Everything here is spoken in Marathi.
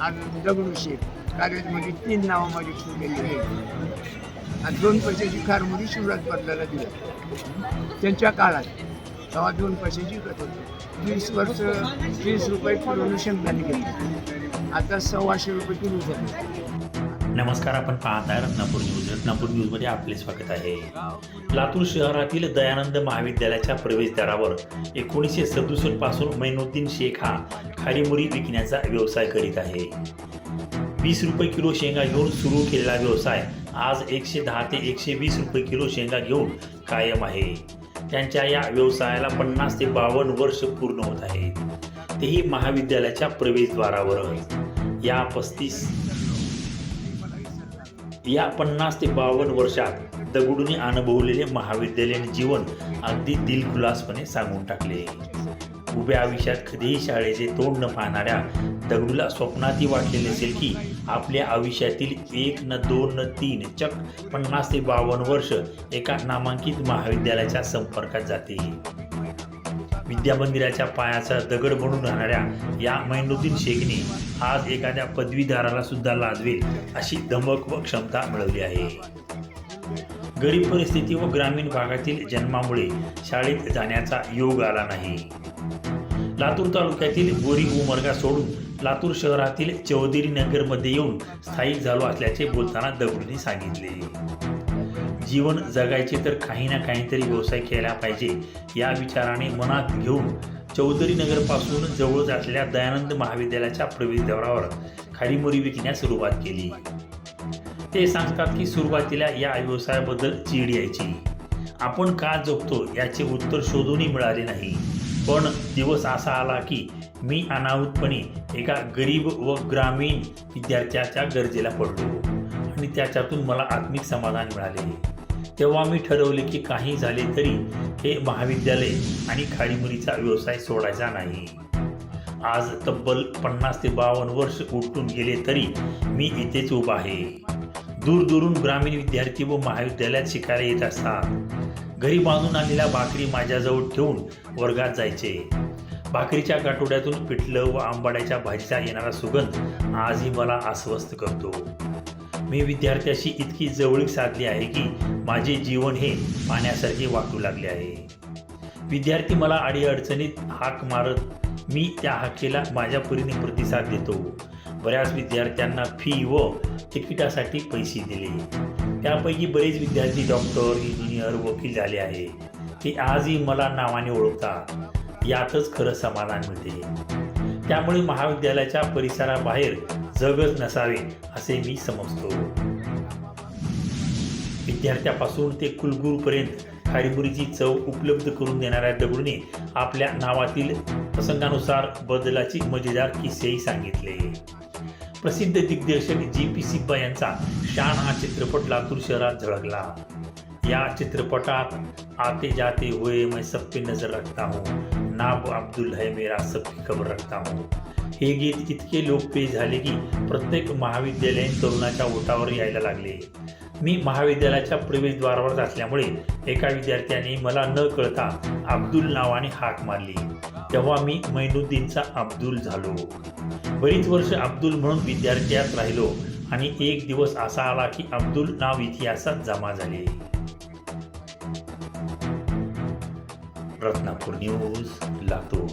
आणि दगडूशेठ कॉलेजमध्ये तीन नावं माझी ठेवलेली आहेत. आणि दोन पैशाची खारमुरी शिवराज बदलायला दिली. त्यांच्या काळात तेव्हा दोन पैशाची विकत होती. वीस वर्ष वीस रुपये किलोनं शेंगदाणे घेतले. आता सव्वाशे रुपये किलो झाले. नमस्कार आपण पाहत आहे रत्नापूर न्यूज. रत्नापूर न्यूजमध्ये आपले स्वागत आहे. लातूर शहरातील दयानंद महाविद्यालयाच्या प्रवेशद्वारावर एकोणीसशे सदुसष्टपासून मैनुद्दीन शेख हा खारीमुरी विकण्याचा व्यवसाय करीत आहे. वीस रुपये किलो शेंगा घेऊन सुरू केलेला व्यवसाय आज एकशे दहा ते एकशे वीस रुपये किलो शेंगा घेऊन कायम आहे. त्यांच्या या व्यवसायाला पन्नास ते बावन्न वर्ष पूर्ण होत आहे तेही महाविद्यालयाच्या प्रवेशद्वारावर या पस्तीस या पन्नास ते बावन्न वर्षात दगडूने अनुभवलेले महाविद्यालयीन जीवन अगदी दिलखुलासपणे सांगून टाकले. उभ्या आयुष्यात कधीही शाळेचे तोंड न पाहणाऱ्या दगडूला स्वप्नातही वाटलेले असेल की आपल्या आयुष्यातील एक न दोन न तीन चक पन्नास ते बावन्न वर्ष एका नामांकित महाविद्यालयाच्या संपर्कात जाते विद्यामंदिराच्या पायाचा दगड बनून राहणाऱ्या या मैनुद्दीन शेखने आज एखाद्या पदवीधाराला सुद्धा लाजवेल अशी धमक व क्षमता मिळवली आहे. गरीब परिस्थिती व ग्रामीण भागातील जन्मामुळे शाळेत जाण्याचा योग आला नाही. लातूर तालुक्यातील बोरी उमरगा सोडून लातूर शहरातील चौधरी नगरमध्ये येऊन स्थायिक झालो असल्याचे बोलताना दगडूंनी सांगितले. जीवन जगायचे तर काही ना काहीतरी व्यवसाय केला पाहिजे या विचाराने मनात घेऊन चौधरी नगरपासून जवळच असलेल्या दयानंद महाविद्यालयाच्या प्रवेशद्वारावर खाडीमोरी विकण्यास सुरुवात केली. ते सांगतात की सुरुवातीला या व्यवसायाबद्दल चीड यायची. आपण का जगतो याचे उत्तर शोधूनही मिळाले नाही. पण दिवस असा आला की मी अनाहूतपणे एका गरीब व ग्रामीण विद्यार्थ्याच्या गरजेला पडलो आणि त्याच्यातून मला आत्मिक समाधान मिळाले. तेव्हा मी ठरवले की काही झाले तरी हे महाविद्यालय आणि खाडीमुरीचा व्यवसाय सोडायचा नाही. आज तब्बल पन्नास ते बावन्न वर्ष उलटून गेले तरी मी इथेच उभा आहे. दूरदूरून ग्रामीण विद्यार्थी व महाविद्यालयात शिकायला येत असतात. घरी बांधून आलेल्या भाकरी माझ्याजवळ ठेवून वर्गात जायचे. भाकरीच्या काटोड्यातून पिठलं व आंबाड्याच्या भाजीचा येणारा सुगंध आजही मला अस्वस्थ करतो. मी विद्यार्थ्याशी इतकी जवळीक साधली आहे की माझे जीवन हे पाण्यासारखे वाटू लागले आहे. विद्यार्थी मला अडीअडचणीत हाक मारत मी त्या हाकेला माझ्या परीने प्रतिसाद देतो. बऱ्याच विद्यार्थ्यांना फी व तिकिटासाठी पैसे दिले. त्यापैकी बरेच विद्यार्थी डॉक्टर इंजिनियर वकील झाले आहे ते आजही मला नावाने ओळखतात. यातच खरं समाधान मिळते. त्यामुळे महाविद्यालयाच्या परिसराबाहेर जगच नसावे असे मी समजतो. विद्यार्थ्यापासून ते कुलगुरूपर्यंत खारीबुरीची चव उपलब्ध करून देणाऱ्या दगडूने आपल्या नावातील प्रसंगानुसार बदलाची मजेदार किस्सेही सांगितले. प्रसिद्ध दिग्दर्शक जी पी सिब्बा यांचा शान हा चित्रपट लातूर शहरात झळकला. या चित्रपटात आते जाते हुए मैं सब पे नजर रखता हूँ। नाब अब्दुल है मेरा सबकी खबर रखता हूँ। हे गीत इतके लोकप्रिय झाले की प्रत्येक महाविद्यालयीन तरुणाच्या ओटावर यायला लागले. मी महाविद्यालयाच्या प्रवेशद्वारावर असल्यामुळे एका विद्यार्थ्याने मला न कळता अब्दुल नावाने हाक मारली. तेव्हा मी मैनुद्दीनचा अब्दुल झालो. बरीच वर्ष अब्दुल म्हणून विद्यार्थ्यात राहिलो आणि एक दिवस असा आला की अब्दुल नाव इतिहासात जमा झाले. रत्नापूर न्यूज लातूर